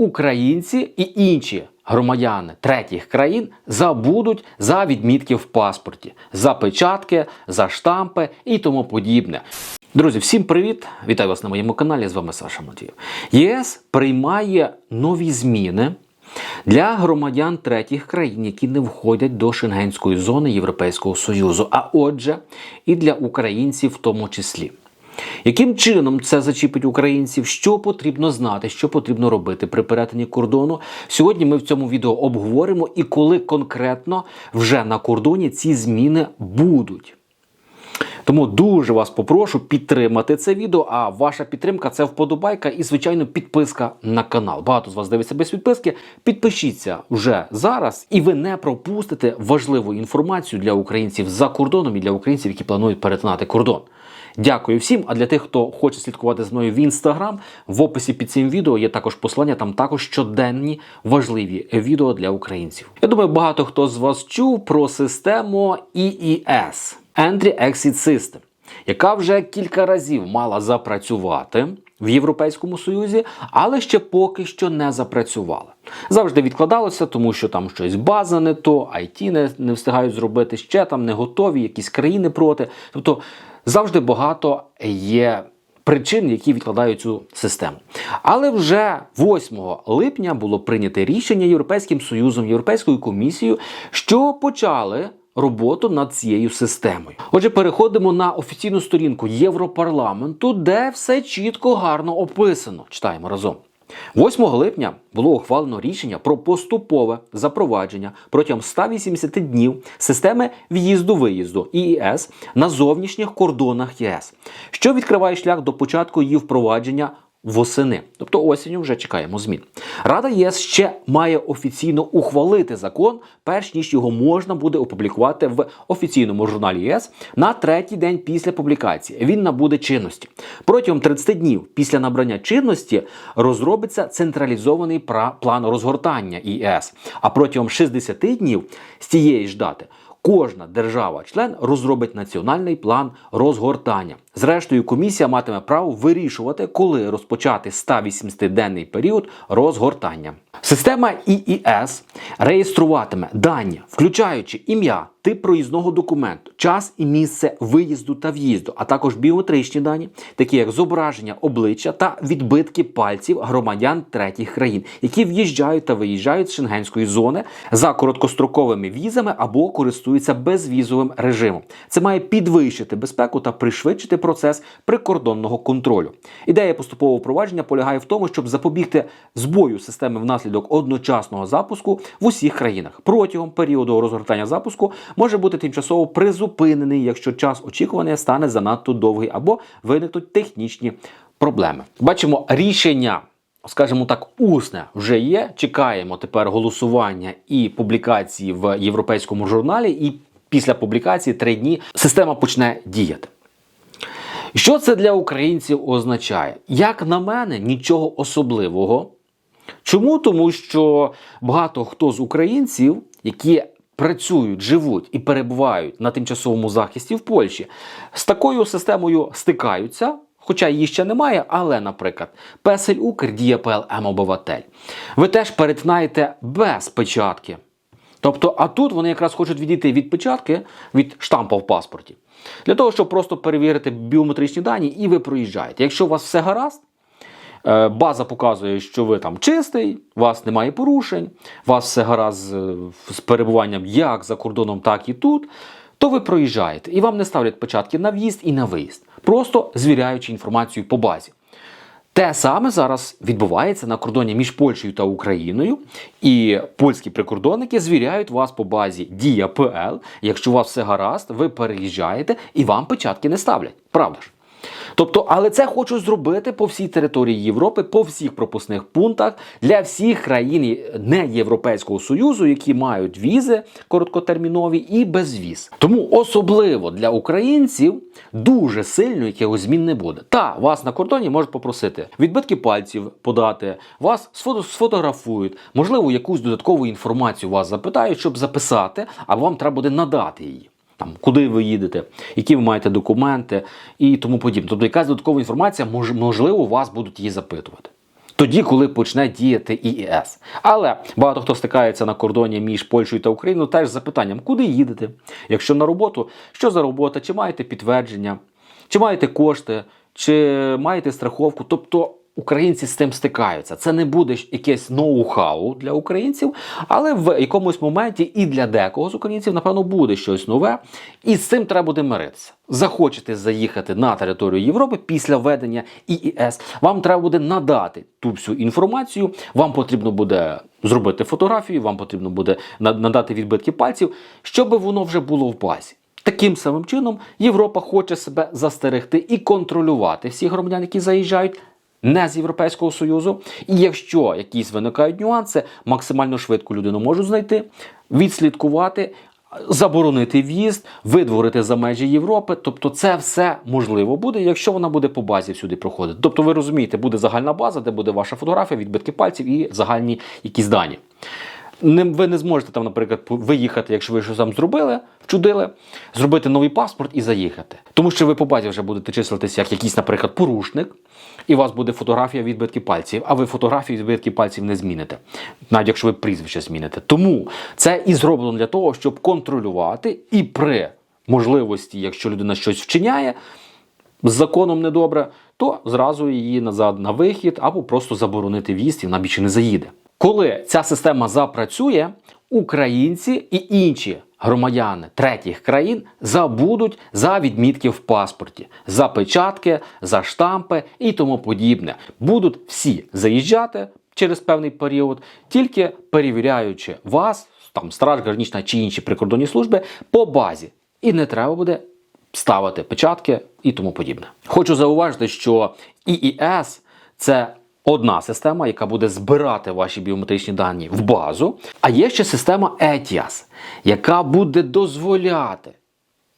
українці і інші громадяни третіх країн забудуть за відмітки в паспорті, за печатки, за штампи і тому подібне. Друзі, всім привіт! Вітаю вас на моєму каналі. З вами Саша Матвієв. ЄС приймає нові зміни для громадян третіх країн, які не входять до Шенгенської зони Європейського Союзу, а отже, і для українців в тому числі. Яким чином це зачіпить українців? Що потрібно знати, що потрібно робити при перетині кордону? Сьогодні ми в цьому відео обговоримо і коли конкретно вже на кордоні ці зміни будуть. Тому дуже вас попрошу підтримати це відео. А ваша підтримка це вподобайка і, звичайно, підписка на канал. Багато з вас дивиться без підписки. Підпишіться вже зараз, і ви не пропустите важливу інформацію для українців за кордоном і для українців, які планують перетинати кордон. Дякую всім. А для тих, хто хоче слідкувати з мною в інстаграм, в описі під цим відео є також послання. Там також щоденні важливі відео для українців. Я думаю, багато хто з вас чув про систему EES – Entry Exit System, яка вже кілька разів мала запрацювати. В Європейському Союзі, але ще поки що не запрацювала. Завжди відкладалося, тому що там щось база не то, IT не, не встигають зробити, ще там не готові, якісь країни проти. Тобто завжди багато є причин, які відкладають цю систему. Але вже 8 липня було прийнято рішення Європейським Союзом, Європейською комісією, що почали. Роботу над цією системою. Отже, переходимо на офіційну сторінку Європарламенту, де все чітко гарно описано. Читаємо разом. 8 липня було ухвалено рішення про поступове запровадження протягом 180 днів системи в'їзду-виїзду ІІС на зовнішніх кордонах ЄС, що відкриває шлях до початку її впровадження восени. Тобто осінню вже чекаємо змін. Рада ЄС ще має офіційно ухвалити закон, перш ніж його можна буде опублікувати в офіційному журналі ЄС на третій день після публікації. Він набуде чинності. Протягом 30 днів після набрання чинності розробиться централізований план розгортання ЄС. А протягом 60 днів з цієї ж дати. Кожна держава-член розробить національний план розгортання. Зрештою, комісія матиме право вирішувати, коли розпочати 180-денний період розгортання. Система ІІС реєструватиме дані, включаючи ім'я, тип проїзного документу, час і місце виїзду та в'їзду, а також біометричні дані, такі як зображення обличчя та відбитки пальців громадян третіх країн, які в'їжджають та виїжджають з шенгенської зони за короткостроковими візами або користуються безвізовим режимом. Це має підвищити безпеку та пришвидшити процес прикордонного контролю. Ідея поступового впровадження полягає в тому, щоб запобігти збою системи внаслідок одночасного запуску в усіх країнах. Протягом періоду розгортання запуску може бути тимчасово призупинений, якщо час очікування стане занадто довгий або виникнуть технічні проблеми. Бачимо рішення. Скажімо так, усне вже є. Чекаємо тепер голосування і публікації в європейському журналі. І після публікації три дні система почне діяти. Що це для українців означає? Як на мене, нічого особливого. Чому? Тому що багато хто з українців, які працюють, живуть і перебувають на тимчасовому захисті в Польщі, з такою системою стикаються. Хоча її ще немає, але, наприклад, Песель Укр діє ПЛМ обиватель. Ви теж перетинаєте без печатки. Тобто, а тут вони якраз хочуть відійти від печатки, від штампа в паспорті, для того, щоб просто перевірити біометричні дані, і ви проїжджаєте. Якщо у вас все гаразд, е, база показує, що ви там чистий, у вас немає порушень, у вас все гаразд з перебуванням як за кордоном, так і тут, то ви проїжджаєте і вам не ставлять печатки на в'їзд і на виїзд, просто звіряючи інформацію по базі. Те саме зараз відбувається на кордоні між Польщею та Україною, і польські прикордонники звіряють вас по базі Дія ПЛ. Якщо у вас все гаразд, ви переїжджаєте і вам печатки не ставлять. Правда ж? Тобто, але це хочуть зробити по всій території Європи, по всіх пропускних пунктах для всіх країн не Європейського Союзу, які мають візи короткотермінові і безвіз. Тому особливо для українців дуже сильно якихось змін не буде. Та вас на кордоні можуть попросити відбитки пальців подати, вас сфотографують, можливо, якусь додаткову інформацію вас запитають, щоб записати, а вам треба буде надати її там, куди ви їдете, які ви маєте документи і тому подібне. Тобто якась додаткова інформація, мож, можливо, вас будуть її запитувати. тоді, коли почне діяти ІІС. Але багато хто стикається на кордоні між Польщею та Україною теж з запитанням, куди їдете? Якщо на роботу, що за робота? Чи маєте підтвердження, чи маєте кошти, чи маєте страховку? Тобто. Українці з тим стикаються. Це не буде якесь ноу-хау для українців, але в якомусь моменті і для декого з українців, напевно, буде щось нове, і з цим треба буде миритися. Захочете заїхати на територію Європи після введення ІІС, вам треба буде надати ту всю інформацію. Вам потрібно буде зробити фотографію, вам потрібно буде надати відбитки пальців, щоб воно вже було в базі. Таким самим чином Європа хоче себе застерегти і контролювати всіх громадян, які заїжджають не з Європейського Союзу. І якщо якісь виникають нюанси, максимально швидко людину можуть знайти, відслідкувати. Заборонити в'їзд, видворити за межі Європи, тобто це все можливо буде, якщо вона буде по базі всюди проходити. Тобто, ви розумієте, буде загальна база, де буде ваша фотографія, відбитки пальців і загальні якісь дані. Не, ви не зможете там, наприклад, виїхати, якщо ви щось там зробили, вчудили, зробити новий паспорт і заїхати. Тому що ви по базі вже будете числитися як якийсь, наприклад, порушник, і у вас буде фотографія відбитки пальців, а ви фотографію відбитки пальців не зміните, навіть якщо ви прізвище зміните. Тому це і зроблено для того, щоб контролювати і при можливості, якщо людина щось вчиняє, з законом недобре, то зразу її назад на вихід або просто заборонити в'їзд і вона більше не заїде. Коли ця система запрацює, українці і інші громадяни третіх країн забудуть за відмітки в паспорті, за печатки, за штампи і тому подібне. Будуть всі заїжджати через певний період, тільки перевіряючи вас, там страж, гранічна чи інші прикордонні служби по базі. І не треба буде ставити печатки і тому подібне. Хочу зауважити, що ІІС це одна система, яка буде збирати ваші біометричні дані в базу. А є ще система ETIAS, яка буде дозволяти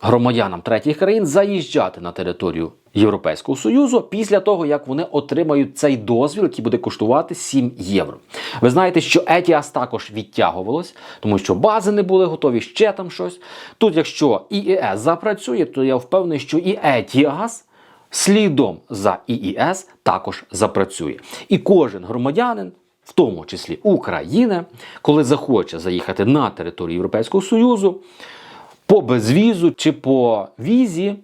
громадянам третіх країн заїжджати на територію Європейського Союзу після того, як вони отримають цей дозвіл, який буде коштувати 7 євро. Ви знаєте, що ETIAS також відтягувалось, тому що бази не були готові, ще там щось. Тут, якщо ІІС запрацює, то я впевнений, що і ETIAS слідом за ІІС також запрацює. І кожен громадянин, в тому числі України, коли захоче заїхати на територію Європейського Союзу, по безвізу чи по візі,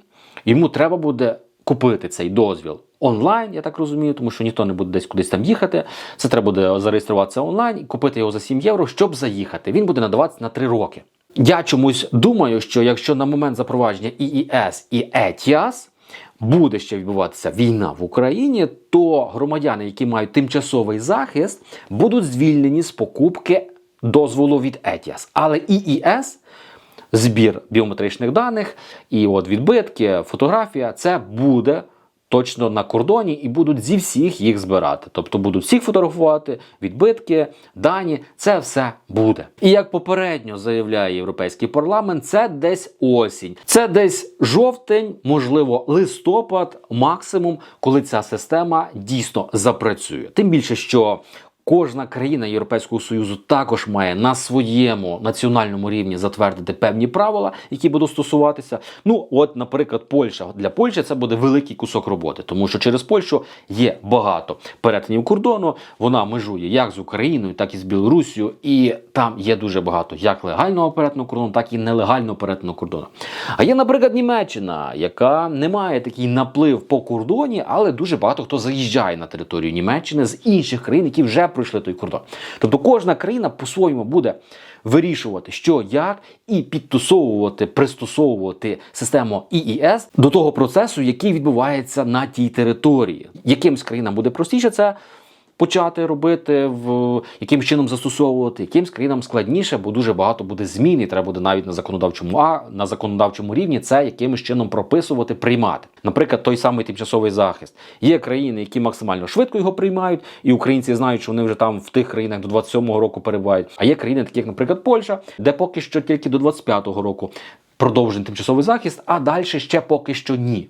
йому треба буде купити цей дозвіл онлайн, я так розумію, тому що ніхто не буде десь кудись там їхати. Це треба буде зареєструватися онлайн і купити його за 7 євро, щоб заїхати. Він буде надаватися на 3 роки. Я чомусь думаю, що якщо на момент запровадження ІІС і ЕТІАС буде ще відбуватися війна в Україні, то громадяни, які мають тимчасовий захист, будуть звільнені з покупки дозволу від ЕТІАС. Але ІІС збір біометричних даних, і от відбитки, фотографія це буде точно на кордоні і будуть зі всіх їх збирати. Тобто будуть всіх фотографувати, відбитки, дані, це все буде. І як попередньо заявляє Європейський парламент, це десь осінь, це десь жовтень, можливо, листопад, максимум, коли ця система дійсно запрацює. Тим більше, що Кожна країна Європейського Союзу також має на своєму національному рівні затвердити певні правила, які будуть стосуватися. Ну, от, наприклад, Польща для Польщі це буде великий кусок роботи, тому що через Польщу є багато перетинів кордону. Вона межує як з Україною, так і з Білорусією, і там є дуже багато як легального перетину кордону, так і нелегального перетину кордону. А є, наприклад, Німеччина, яка не має такий наплив по кордоні, але дуже багато хто заїжджає на територію Німеччини з інших країн, які вже пройшли той кордон. Тобто кожна країна по-своєму буде вирішувати, що як, і підтусовувати, пристосовувати систему ІІС до того процесу, який відбувається на тій території. Якимсь країнам буде простіше це. Почати робити, в яким чином застосовувати, якимсь країнам складніше, бо дуже багато буде змін, і треба буде навіть на законодавчому а на законодавчому рівні це якимось чином прописувати, приймати. Наприклад, той самий тимчасовий захист. Є країни, які максимально швидко його приймають, і українці знають, що вони вже там в тих країнах до 27-го року перебувають. А є країни, такі як, наприклад, Польща, де поки що тільки до 25-го року продовжений тимчасовий захист, а далі ще поки що ні.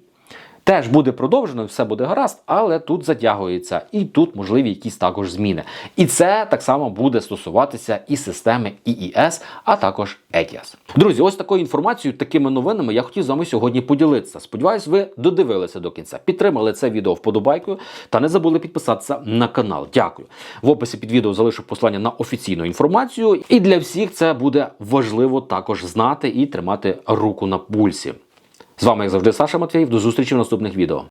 Теж буде продовжено, все буде гаразд, але тут затягується, і тут можливі якісь також зміни. І це так само буде стосуватися і системи ІІС, а також ETIAS. Друзі, ось такою інформацією, такими новинами я хотів з вами сьогодні поділитися. Сподіваюсь, ви додивилися до кінця, підтримали це відео вподобайкою та не забули підписатися на канал. Дякую. В описі під відео залишу посилання на офіційну інформацію, і для всіх це буде важливо також знати і тримати руку на пульсі. З вами, як завжди, Саша Матвєєв. До зустрічі в наступних відео.